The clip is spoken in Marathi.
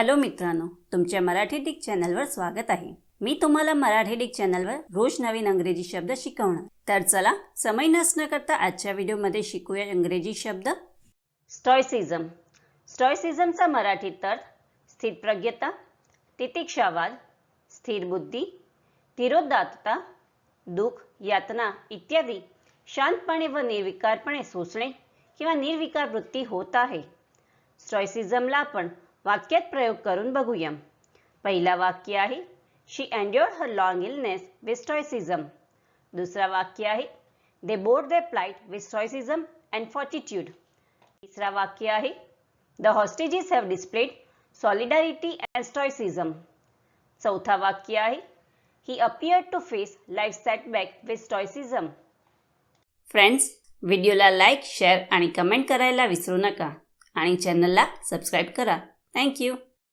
हॅलो मित्रांनो तुमच्या मराठी डिक चॅनलवर स्वागत आहे. मी तुम्हाला मराठी डिक चॅनलवर रोज नवीन अंग्रेजी शब्द शिकवणार. तर चला समय नसणं करता आजच्या व्हिडिओमध्ये शिकूया इंग्रजी शब्द. स्टॉयसिझम. स्टॉयसिझमचा मराठीत अर्थ स्थिरप्रज्ञता तितिक्षावाद स्थिर बुद्धी तिरोदात्ता दुःख यातना इत्यादी शांतपणे व निर्विकारपणे सोसणे किंवा निर्विकार वृत्ती होत आहे. स्टॉयसिझमला आपण वाक्यात प्रयोग करून बघूया. पहिला वाक्य आहे शी एन्ड्युअर हर लॉंग इलनेस विस्टॉयसिझम दुसरं दुसरा वाक्य आहे they bore the plight with stoicism and fortitude तिसरा वाक्य आहे the hostages have displayed solidarity and stoicism चौथा वाक्य आहे he appear to face life setback with stoicism friends व्हिडिओला लाईक शेअर आणि कमेंट करायला विसरू नका. आणि चॅनलला सबस्क्राईब करा. Thank you.